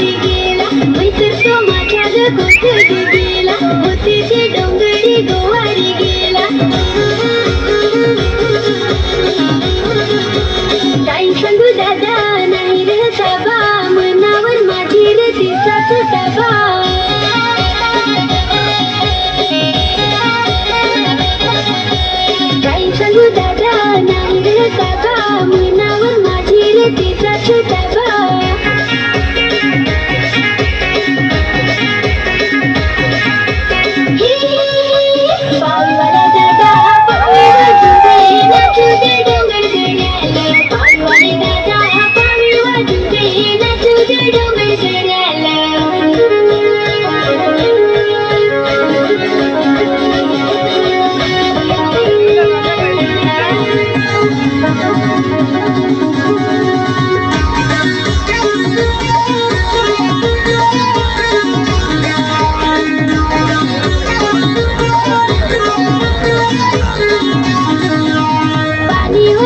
Thank you.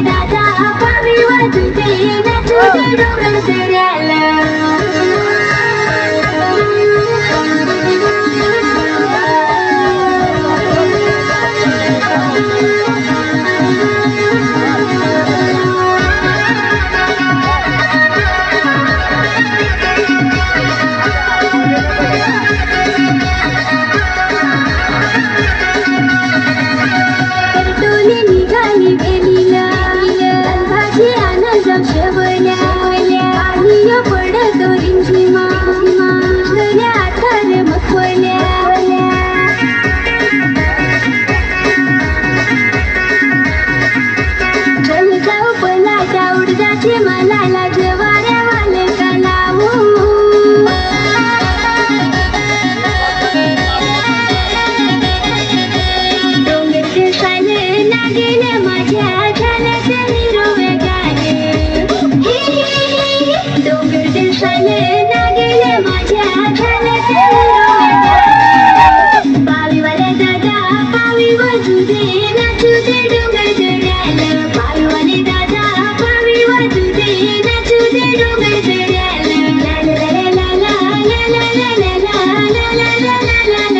Navidad, a familia, tu tienes tu cerebro, seré. जेवल्या पाणी पडत दोरींची मागल्या थर मखवल्या चल जाऊ पला डाऊड जाते मला लाजवाऱ्या वाले का लावू डोंगर दिसायला लागेल माझ्या la la la